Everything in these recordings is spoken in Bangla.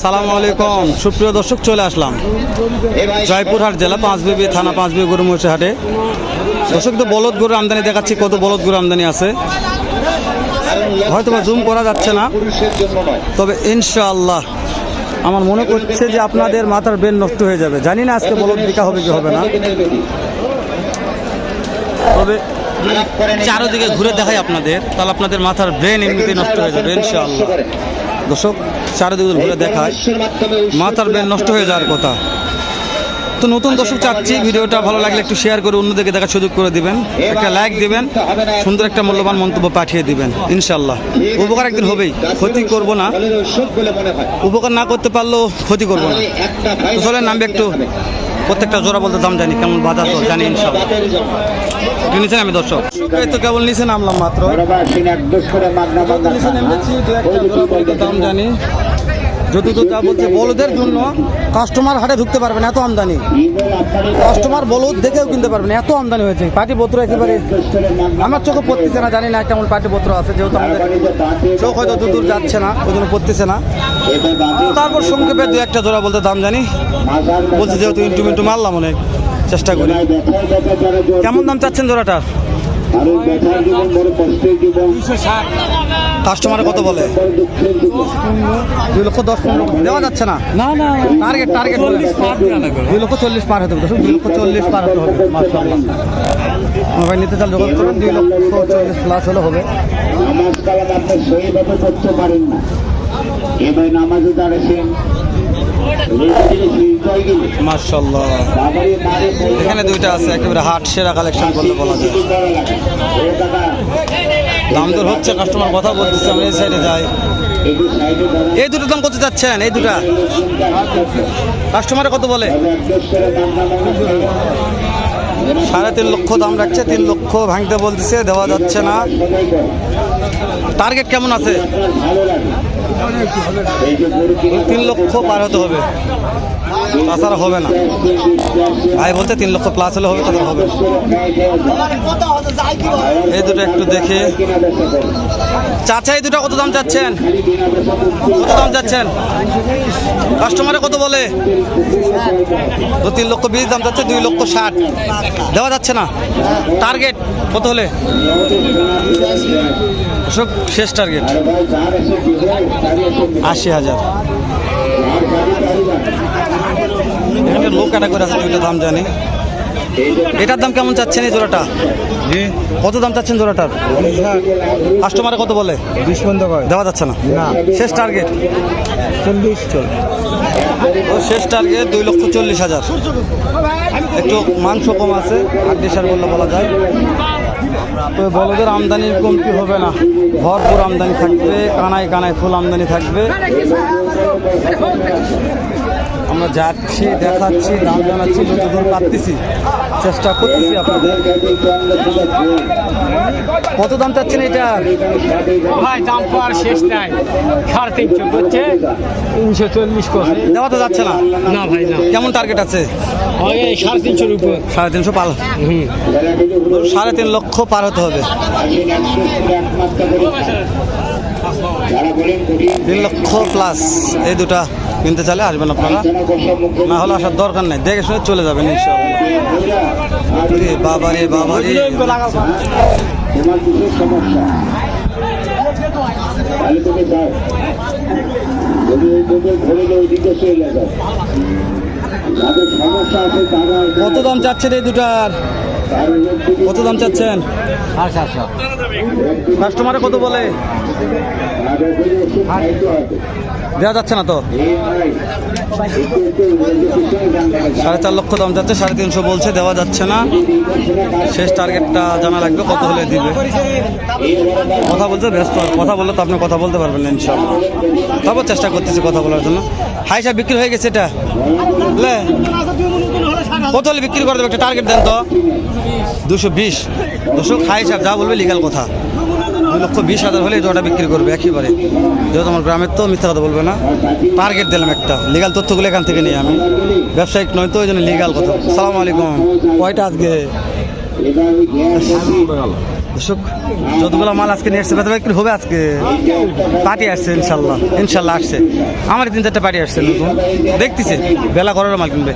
সালাম আলাইকুম। সুপ্রিয় দর্শক, চলে আসলাম জয়পুরহাট জেলা, পাঁচবিবি থানা, পাঁচবিবি গরু হাটে। দর্শক, তো বলদ গরুর আমদানি দেখাচ্ছি, কত বলদ গরুর আমদানি আছে। হয়তো জুম করা যাচ্ছে না, তবে ইনশাআল্লাহ আমার মনে করছে যে আপনাদের মাথার বেন নষ্ট হয়ে যাবে। জানি না আজকে বলদ বিকা হবে কি হবে না। তবে চারোদিকে ঘুরে দেখাই আপনাদের, তাহলে আপনাদের মাথার ব্রেন এমনিতেই নষ্ট হয়ে যাবে, ইনশাআল্লাহ। দর্শক চারিদিকে ঘুরে দেখায়। মাথার ব্রেন নষ্ট হয়ে যাওয়ার কথা। তো নতুন দর্শক চাচ্ছি ভিডিওটা ভালো লাগলে একটু শেয়ার করে অন্যদেরকে দেখার সুযোগ করে দিবেন। একটা লাইক দিবেন সুন্দর একটা মূল্যবান মন্তব্য পাঠিয়ে দিবেন ইনশাল্লাহ উপকার একদিন হবেই ক্ষতি করব না। উপকার না করতে পারলেও ক্ষতি করব না। চলেন নামবে একটু প্রত্যেকটা জোড়া বলতে দাম জানি কেমন বাজার তো জানি ইনশাল্লাহ। কিনেছেন আমি দর্শক? এই তো কেবল নিচে নামলাম মাত্র। নিচে নেমেছি দাম জানি। যা বলছে বলদের জন্য কাস্টমার হাটে ঢুকতে পারবে না, এত আমদানি। কাস্টমার বলদ দেখেও কিনতে পারবে না, এত আমদানি হয়েছে। পার্টি পত্র একেবারে আমার চোখে পড়তেছে না, জানি না কেমন পার্টি পত্র আছে, যেহেতু আমাদের চোখ হয়তো দূর যাচ্ছে না, ওই জন্য পড়তেছে না। তারপর সংক্ষেপে দু একটা জোড়া বলতে দাম জানি। বলছে যেহেতু ইন্টু মিন্টু মারলাম অনেক, চেষ্টা করি। কেমন দাম চাচ্ছেন জোড়াটার কাস্টমারে কত বলে? দুই লক্ষ দশ পনেরো দেওয়া যাচ্ছে না? না না টার্গেট টার্গেট চল্লিশ পার দেওয়া দুই লক্ষ চল্লিশ পার হতে হবে। দুই লক্ষ চল্লিশ পার হতে হবে। মোবাইল নিতে চাল যোগাযোগ করুন। দুই লক্ষ চল্লিশ প্লাস হলে হবে। নামাজ কালাম আপনি সহিভাবে পড়তে পারেন না। এবার নামাজে দাঁড়াছেন মাশাআল্লাহ। এখানে দুইটা আছে, একেবারে হাট সেরা কালেকশন করলে বলা যায়। দাম দর হচ্ছে কাস্টমার কথা বলতেছে আমরা এই সাইডে যাই। এই দুটো দাম কত যাচ্ছেন? এই দুটা? কাস্টমারে কত বলে? সাড়ে তিন লক্ষ দাম রাখছে, তিন লক্ষ ভাঙতে বলতেছে, দেওয়া যাচ্ছে না। টার্গেট কেমন আছে? তিন লক্ষ পার হতে হবে। তাছাড়া হবে না। ভাই বলতে তিন লক্ষ প্লাস হলে হবে, তাছাড়া হবে এই দুটো একটু দেখে। চাচা, এই দুটো কত দাম চাচ্ছেন? কত দাম চাচ্ছেন? কাস্টমারে কত বলে? তো তিন লক্ষ বিশ দাম যাচ্ছে দুই লক্ষ ষাট। দেওয়া যাচ্ছে না। টার্গেট কত হলে? শেষ টার্গেট আশি হাজার। এখানে লোক ক্যাটাগরি আছে দুইটা দাম জানি। এটার দাম কেমন চাচ্ছেন এই জোড়াটা? কত দাম চাচ্ছেন জোড়াটার? কাস্টমারে কত বলে? বিশ করে দেওয়া যাচ্ছে না? না। শেষ টার্গেট চল্লিশ শেষ টার্গেট দুই লক্ষ চল্লিশ হাজার। একটু মাংস কম আছে সার বললে বলা যায়। তো বলদের আমদানির কমতি হবে না। ভরপুর আমদানি থাকবে, কানায় কানায় ফুল আমদানি থাকবে। আমরা যাচ্ছি, দেখাচ্ছি দাম জানাচ্ছি, যতদূর পারতেছি। চেষ্টা করতেছি আপনাদের। কত দাম চাচ্ছেন এটা? ভাই দাম তো আর শেষ নাই। সাড়ে তিনশো করছে তিনশো চল্লিশ করছে। দেওয়া তো যাচ্ছে না? না ভাই না। কেমন টার্গেট আছে? সাড়ে তিনশোর উপর। সাড়ে তিনশো পাল। সাড়ে তিন লক্ষ পার হতে হবে। তিন লক্ষ প্লাস এই দুটা কিনতে চাইলে আসবেন আপনারা। না হলে আসার দরকার নেই। দেখে শুনে চলে যাবেন ইনশাআল্লাহ। বাবা রে বাবা রে তোমার কিছু সমস্যা। তাহলে তুমি যাও যদি ওই তোদের ধরে ওই দিকে যাদের সমস্যা আছে তারা কত দাম চাচ্ছেন এই দুটার? কত দাম চাচ্ছেন? আচ্ছা আচ্ছা। কাস্টমারে কত বলে? দেওয়া যাচ্ছে না তো? সাড়ে চার লক্ষ দাম যাচ্ছে, সাড়ে তিনশো বলছে, দেওয়া যাচ্ছে না। শেষ টার্গেটটা জানা লাগবে, কত হলে দিবে। কথা বলতে ব্যস্ত কথা বললে তো আপনি কথা বলতে পারবেন না ইনশাল্লাহ তারপর চেষ্টা করতেছি কথা বলার জন্য। হাই সাহেব, বিক্রি হয়ে গেছে এটা? কত হলে বিক্রি করে দেবে? একটা টার্গেট দেন তো। দুশো বিশ। দুশো হাই সাহেব, যা বলবে লিগাল কথা। দুই লক্ষ বিশ হাজার হলে জোড়াটা বিক্রি করবে একেবারে। যেহেতু আমার গ্রামের তো মিথ্যা কথা বলবে না। টার্গেট দিলাম একটা। লিগাল তথ্যগুলো এখান থেকে নিই আমি। ব্যবসায়িক নয় তো ওই জন্য লিগাল কথা। সালাম আলাইকুম। কয়টা আজকে? দর্শক যতগুলো মাল আজকে নিয়ে আসছে বিক্রি হবে আজকে পার্টি আসছে ইনশাল্লাহ ইনশাল্লাহ আসছে আমার তিন চারটে পার্টি আসছে নতুন দেখতেছি বেলা করার মাল কিনবে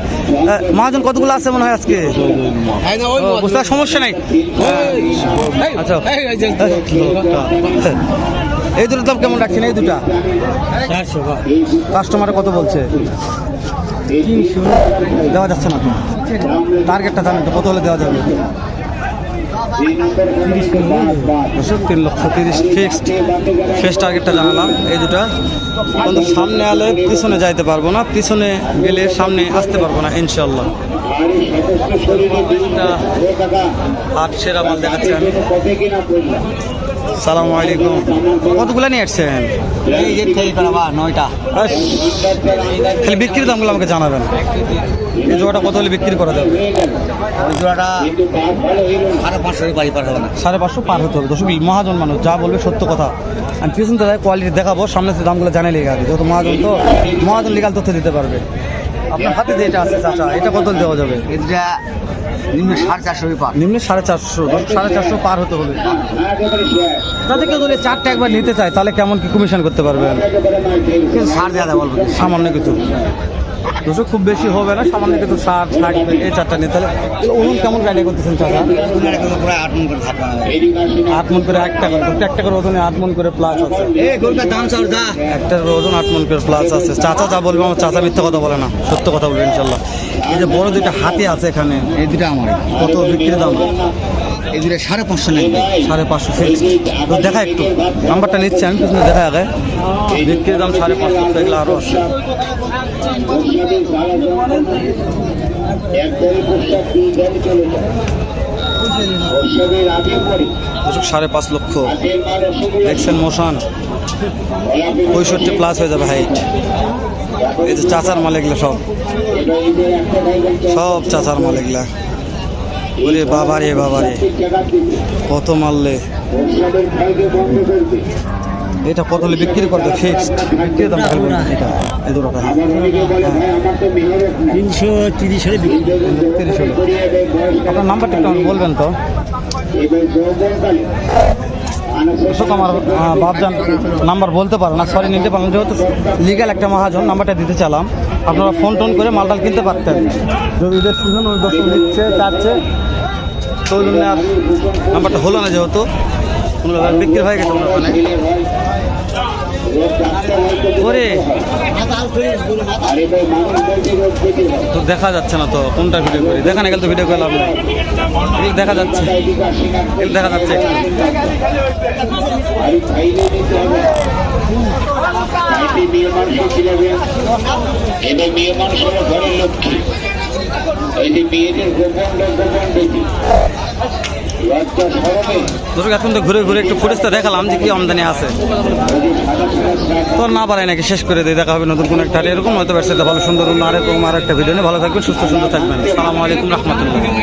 মহাজন কতগুলো আছে মনে হয় আজকে বুঝতে সমস্যা নাই আচ্ছা এই দুটো দাম কেমন রাখছেন এই দুটা কাস্টমার কত বলছে দেওয়া যাচ্ছে না টার্গেটটা জানেন তো কত হলে দেওয়া যাবে দর্শক তিন লক্ষ তিরিশ ফিক্সড ফেস টার্গেটটা জানালাম। এই দুটা। কিন্তু সামনে আলে পিছনে যাইতে পারব না। পিছনে গেলে সামনে আসতে পারব না ইনশাল্লাহ হাট সেরা মাল দেখাচ্ছি আমি। সালাম আলাইকুম। কতগুলো নিয়ে আসছেন? নয়টা। খালি বিক্রির দামগুলো আমাকে জানাবেন। এই জোড়াটা কত হলে বিক্রি করা যাবে? জোড়াটা সাড়ে পাঁচশো পার হবে না। সাড়ে পাঁচশো পার হতে হবে। দর্শক মহাজন মানুষ যা বলবে সত্য কথা। আমি পিছন কোয়ালিটি দেখাবো সামনে দামগুলো জানে লেগে যত মহাজন তো মহাজন লিগাল তথ্য দিতে পারবে। আপনার হাতে যে এটা আছে চাচা এটা কত দেওয়া যাবে? এটা নিম্ন সাড়ে চারশো পার। নিম্নে সাড়ে চারশো সাড়ে চারশো পার হতে হবে। যাতে কেউ যদি চারটা একবার নিতে চায় তাহলে কেমন কি কমিশন করতে পারবেন? একেবারে ছাড় দেওয়া যায় বলব। সামান্য কিছু। দর্শক খুব বেশি হবে না সামান্য কিছু সার থাকবে এই চারটা নিতে হলে উনুন কেমন গাইডে করতেছেন চাচা? আট মন করে একটা করে একটা করে ওজনে আট মন করে প্লাস আছে। একটার ওজন আট মন করে প্লাস আছে। চাচা যা বলবে আমার চাচা মিথ্যা কথা বলে না সত্য কথা বলবে ইনশাল্লাহ। এই যে বড় দুইটা হাতি আছে এখানে এই দুটা আমার কত বিক্রির দাম? এই সাড়ে পাঁচশো লাগবে। সাড়ে পাঁচশো ফিক্স তো দেখা একটু। নাম্বারটা নিচ্ছি আমি, পিছনে দেখা আগে। বিক্রির দাম সাড়ে পাঁচশো এগুলো আরও আছে। সাড়ে পাঁচ লক্ষ। দেখছেন মোশান? পঁয়ষট্টি প্লাস হয়ে যাবে হাইট এই যে চাচার মাল এগুলো সব। সব চাচার মাল এগুলা। ওরে বাবা রে বাবা রে কত মারলে? এটা কত হলে বিক্রি করতো? ফিক্সড বিক্রি দাম এটা। এই তিনশো তিরিশ হলে তিরিশ হলো। আপনার নাম্বারটা একটু বলবেন তো। দর্শক আমার বাপজান নাম্বার বলতে পারেন না সরি নিতে পারলাম যেহেতু লিগাল একটা মহাজন, নাম্বারটা দিতে চালাম। আপনারা ফোন টোন করে মালটাল কিনতে পারতেন। যদি সিজন ওই দর্শক নিচ্ছে, চাচ্ছে, তো ওই জন্য নাম্বারটা হলো না যেহেতু। বিক্রি হয়ে গেছে ওখানে ওরে। তো দেখা যাচ্ছে না তো কোনটা ভিডিও করি? দেখা না গেল তো ভিডিও করলাম দেখা যাচ্ছে। দেখা যাচ্ছে। মেয়ে ঘরের লক্ষ্মী মেয়েদের গোপন গোপন দর্শক, এখন তো ঘুরে ঘুরে একটু ফুটেজটা দেখালাম যে কি আমদানি আছে। তো না পারাই নাকি, শেষ করে দিয়ে দেখা হবে নতুন কোনো একটা। এরকম হয়তো ব্যবসাতে ভালো সুন্দর অন্য আরেকরকম আর একটা ভিডিও নিয়ে ভালো থাকবেন, সুস্থ সুন্দর থাকবেন। সালামু আলাইকুম, রহমতুল্লাহ।